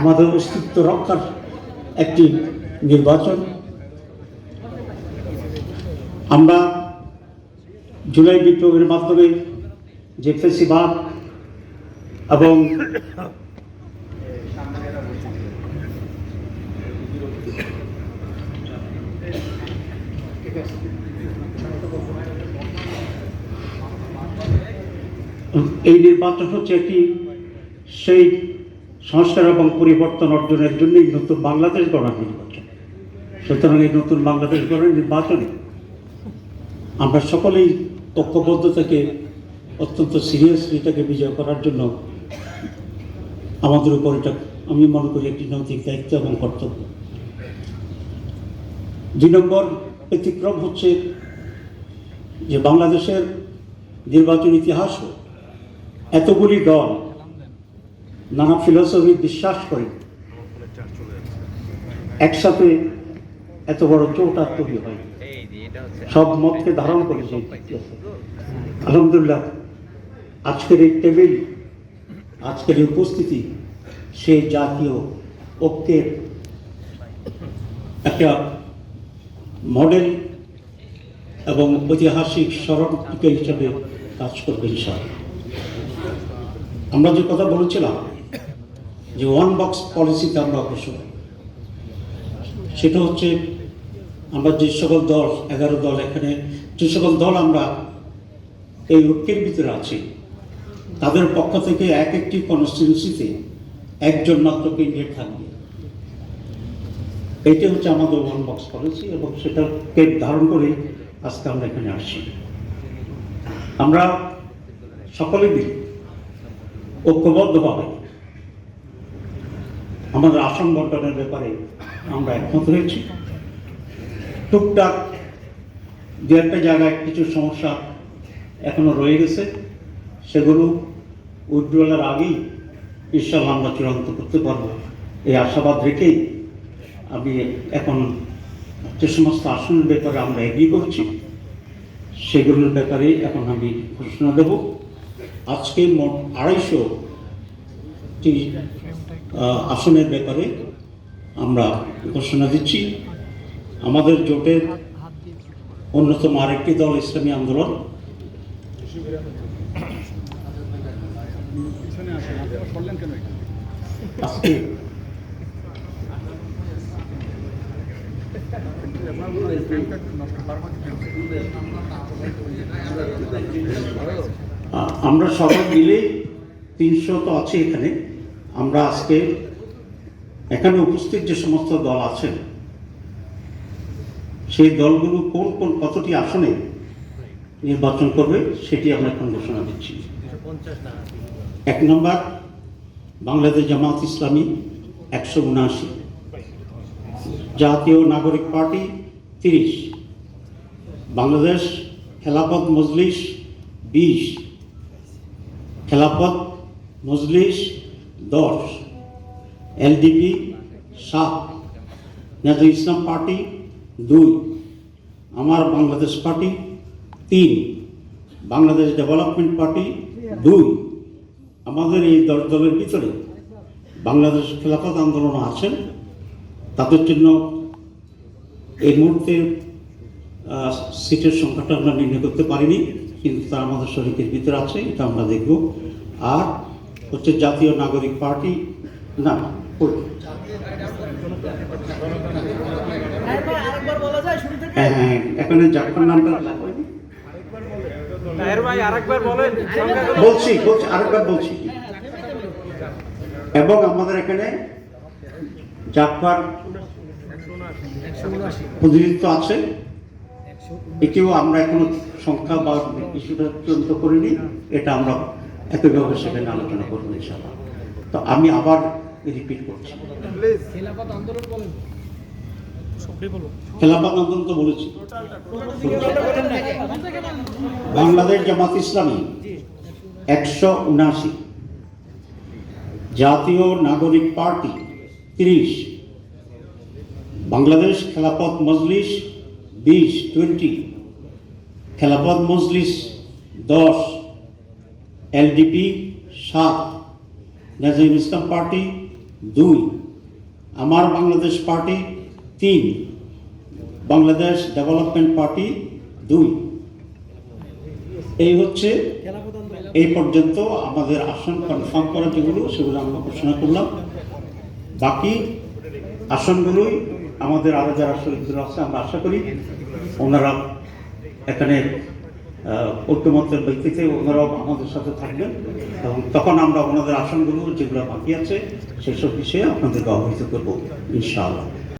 আমাদের অস্তিত্ব রক্ষার একটি নির্বাচন। আমরা জুলাই বিপ্লবের মাধ্যমে যে ফেসিবাদ এবং এই নির্বাচন হচ্ছে একটি সেই সংস্কার এবং পরিবর্তন অর্জনের জন্যই নতুন বাংলাদেশ গড়া নির্বাচন। সুতরাং এই নতুন বাংলাদেশ গড়ার নির্বাচনে আমরা সকলেই ঐক্যবদ্ধ থেকে অত্যন্ত সিরিয়াসলি এটাকে বিজয় করার জন্য আমাদের উপর এটা আমি মনে করি একটি নৈতিক দায়িত্ব এবং কর্তব্য। দুই নম্বর ব্যতিক্রম হচ্ছে যে বাংলাদেশের নির্বাচন ইতিহাস এতগুলি দল নানা ফিলসফি বিশ্বাস করে। একসাথে এত বড় চোট তৈরি হয়। সব মতকে ধারণ করেছে আলহামদুলিল্লাহ, আজকের এই টেবিল আজকের এই উপস্থিতি, সে জাতীয় ঐক্যের একটা মডেল এবং ঐতিহাসিক স্মরণ হিসেবে কাজ করবে ইনশাআল্লাহ। আমরা যে কথা বলেছিলাম যে ওয়ান বক্স পলিসিতে আমরা অগ্রসর সেটা হচ্ছে আমরা যে সকল দল, এগারো দল এখানে, যে সকল দল আমরা এই ঐক্যের ভিতরে আছি, তাদের পক্ষ থেকে এক একটি কনস্টিটিউন্সিতে একজন মাত্র ক্যান্ডিডেট থাকবে। এইটা হচ্ছে আমাদের ওয়ান বক্স পলিসি এবং সেটাকে ধারণ করে আজকে আমরা এখানে আসছি। আমরা সকলে ঐক্যবদ্ধভাবে আমাদের আসন বন্টনের ব্যাপারে আমরা একমত হয়েছি। টুকটাক দু একটা জায়গায় কিছু সমস্যা এখনও রয়ে গেছে। সেগুলো উজ্জ্বলার আগেই ইনশাল্লাহ আমরা চূড়ান্ত করতে পারব। এই আশাবাদ রেখেই আমি এখন যে সমস্ত আসনের ব্যাপারে আমরা এগিয়ে করছি সেগুলোর ব্যাপারে এখন আমি ঘোষণা দেব। আজকে মোট আড়াইশোটি আসনের ব্যাপারে আমরা ঘোষণা দিচ্ছি। আমাদের জোটের অন্যতম আরেকটি দল ইসলামী আন্দোলন। আমরা সবাই মিলে তিনশো তো আছে এখানে। আমরা আজকে এখানে উপস্থিত যে সমস্ত দল আছেন, সেই দলগুলো কোন কোন কতটি আসনে নির্বাচন করবে সেটি আমরা এখন ঘোষণা দিচ্ছি। এক নম্বর, বাংলাদেশ জামাত ইসলামী একশো উনআশি। জাতীয় নাগরিক পার্টি তিরিশ। বাংলাদেশ খেলাফত মজলিস বিশ। খেলাফত মজলিস দশ, এলডিপি সাত, নেতা ইসলাম পার্টি দুই, আমার বাংলাদেশ পার্টি তিন, বাংলাদেশ ডেভেলপমেন্ট পার্টি দুই। আমাদের এই দল দলের ভিতরে বাংলাদেশ খেলাফত আন্দোলন আছেন তাদের জন্য এই মুহূর্তে সিটের সংখ্যাটা আমরা নির্ণয় করতে পারিনি, কিন্তু তা আমাদের শরীরের ভিতরে আছে, এটা আমরা দেখব। আর হচ্ছে জাতীয় নাগরিক পার্টি, না হ্যাঁ হ্যাঁ বলছি বলছি, আরেকবার বলছি। এবং আমাদের এখানে প্রতিনিধিত্ব আছে। এটিও আমরা এখনও সংখ্যা বা ইস্যুটা চূড়ান্ত করিনি, এটা আমরা একইভাবে সেখানে আলোচনা করব ইনশাল্লাহ তো আমি আবার রিপিট করছি। খেলাফত আন্দোলন তো বলেছি। বাংলাদেশ জামাত ইসলামী একশো উনাশি জাতীয় নাগরিক পার্টি তিরিশ বাংলাদেশ খেলাফত মজলিস বিশ টোয়েন্টি খেলাফত মজলিস দশ এলডিপি সাত নাজিম ইসলাম পার্টি দুই, আমার বাংলাদেশ পার্টি তিন, বাংলাদেশ ডেভেলপমেন্ট পার্টি দুই। এই হচ্ছে এই পর্যন্ত আমাদের আসন কনফার্ম করা যেগুলো, সেগুলো আমরা ঘোষণা করলাম। বাকি আসনগুলোই আমাদের আরও যারা শহীদরা আছে, আমরা আশা করি ওনারা এখানে ঐক্যমত্যের ব্যক্তিতে ওনারাও আমাদের সাথে থাকবেন। এবং তখন আমরা ওনাদের আসনগুলো যেগুলো বাকি আছে, সেসব বিষয়ে আপনাদেরকে অবহিত করব, ইনশাআল্লাহ।